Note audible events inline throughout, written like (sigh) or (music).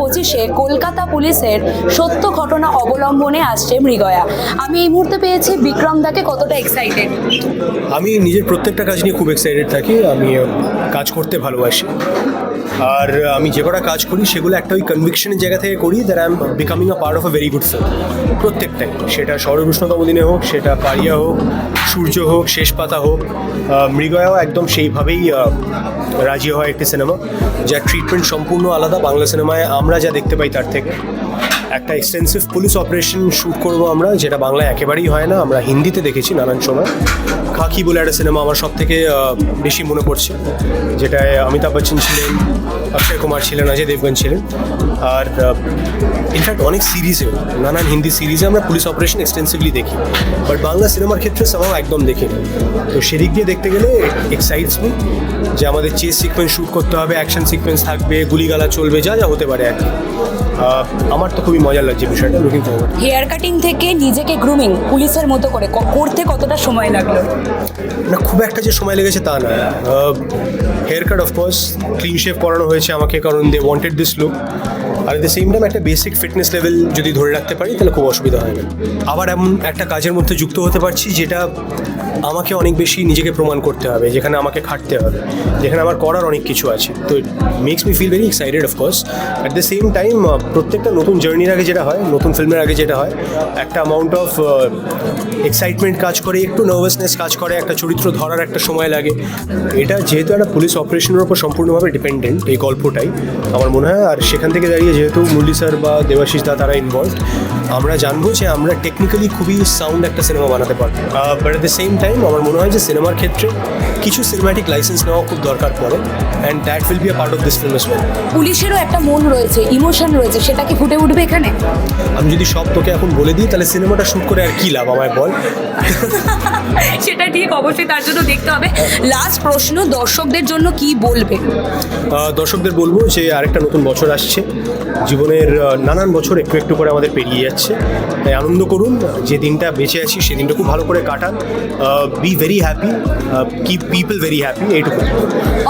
পঁচিশে কলকাতা পুলিশের সত্য ঘটনা অবলম্বনে আসছে মৃগয়া। আমি এই মুহূর্তে পেয়েছি বিক্রম দাকে কতটা এক্সাইটেড আমি নিজের প্রত্যেকটা কাজ নিয়ে খুব এক্সাইটেড থাকি। আমি কাজ করতে ভালোবাসি। আর আমি যে কটা কাজ করি, সেগুলো একটা ওই কনভিকশনের জায়গা থেকে করি that I am becoming a part of a very good film প্রত্যেকটাই। সেটা শরৎ উষ্ণতম দিনে হোক, সেটা পারিয়া হোক, সূর্য হোক, শেষ পাতা হোক মৃগয়াও একদম সেইভাবেই রাজি হয় একটি সিনেমা যার ট্রিটমেন্ট সম্পূর্ণ আলাদা। বাংলা সিনেমায় আমরা যা দেখতে পাই তার থেকে। একটা এক্সটেন্সিভ পুলিশ অপারেশন শ্যুট করব আমরা, যেটা বাংলায় একেবারেই হয় না, আমরা হিন্দিতে দেখেছি নানান সময়। খাকি বলে একটা সিনেমা আমার সব থেকে বেশি মনে পড়ছে, যেটায় অমিতাভ বচ্চন ছিলেন, অক্ষয় কুমার ছিলেন, অজয় দেবগন ছিলেন। আর ইনফ্যাক্ট অনেক সিরিজে নানান হিন্দি সিরিজে আমরা পুলিশ অপারেশন এক্সটেন্সিভলি দেখি। বাট বাংলা সিনেমার ক্ষেত্রে সামাও একদম দেখি তো সেদিক দিয়ে দেখতে গেলে এক্সাইটস মি যে আমাদের চেস সিকোয়েন্স শ্যুট করতে হবে অ্যাকশন সিকোয়েন্স থাকবে, গুলিগালা চলবে, যা যা হতে পারে আর কি। আমার তো খুবই মজা লাগছে বিষয়টা। লুকিং ফরওয়ার্ড হেয়ার কাটিং থেকে নিজেকে গ্রুমিং পুলিশের মতো করে। করতে কতটা সময় লাগল? না খুব একটা যে সময় লেগেছে তা না hair cut of course clean shave করানো হয়েছে আমাকে কারণ দে ওয়ান্টেড দিস লুক আর এট দ্য সেম টাইম একটা বেসিক ফিটনেস লেভেল যদি ধরে রাখতে পারি তাহলে খুব অসুবিধা হয় না। আবার এমন একটা কাজের মধ্যে যুক্ত হতে পারছি যেটা আমাকে অনেক বেশি নিজেকে প্রমাণ করতে হবে যেখানে আমাকে খাটতে হবে যেখানে আমার করার অনেক কিছু আছে। তো it makes me feel very excited of course at the same time প্রত্যেকটা নতুন জার্নির আগে যেটা হয়, নতুন ফিল্মের আগে যেটা হয়, একটা অ্যামাউন্ট অফ এক্সাইটমেন্ট কাজ করে, একটু নার্ভাসনেস কাজ করে, একটা চরিত্র ধরার একটা সময় লাগে। এটা যেহেতু একটা পুলিশ অপারেশনের উপর সম্পূর্ণভাবে ডিপেন্ডেন্ট এই গল্পটাই আমার মনে হয় আর সেখান থেকে দাঁড়িয়ে যেহেতু মুরলি স্যার বা দেবাশিস দা তারা ইনভলভ আমরা জানব যে আমরা টেকনিক্যালি খুবই সাউন্ড একটা সিনেমা বানাতে পারব। But at the same time আমার মনে হয় যে সিনেমার ক্ষেত্রে কিছু সিনেমাটিক লাইসেন্স নেওয়া খুব দরকার পড়ে and that will be a part of this film পুলিশেরও একটা মন রয়েছে ইমোশন রয়েছে সেটা কি ফুটে উঠবে এখানে? আমি যদি সব তোকে এখন বলে দিই তাহলে সিনেমাটা শুট করে আর কি লাভ আমায় বল? (laughs) সেটা ঠিক অবশ্যই তার জন্য দেখতে হবে। লাস্ট প্রশ্ন দর্শকদের জন্য কি বলবে? দর্শকদের বলব যে আরেকটা নতুন বছর আসছে। জীবনের নানান বছর একটু একটু করে আমাদের পেরিয়ে যাচ্ছে। তাই আনন্দ করুন যে দিনটা বেঁচে আছি সেই দিনটা খুব ভালো করে কাটান। Be very happy keep people very happy এইটুকু।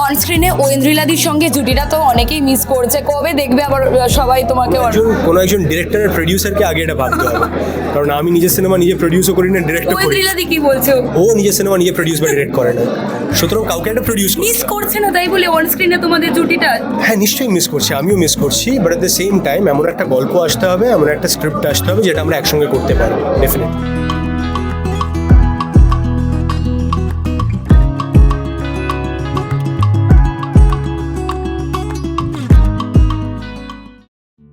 অন স্ক্রিনে ঐন্দ্রিলাদির সঙ্গে জুটিটা তো অনেকেই মিস করছে। কবে দেখবে আবার সবাই তোমাকে কোনো একজন ডিরেক্টর প্রডিউসারকে আগে এটা ভাবতে হবে। কারণ আমি নিজের সিনেমা নিজে প্রডিউসও করি না ডিরেক্টর করি কি বলছো? ও নিজের সিনেমা নিজে প্রডিউস বা ডিরেক্ট করে না। সুতরাং কাউকে একটা প্রডিউস মিস করছে না তাই বলে অন স্ক্রিনে তোমাদের জুটিটা? হ্যাঁ নিশ্চয়ই মিস করছি আমিও মিস করছি but at the same time এমন একটা গল্প আসতে হবে এমন একটা স্ক্রিপ্ট আসতে হবে যেটা আমরা একসঙ্গে করতে পারব ডেফিনেটলি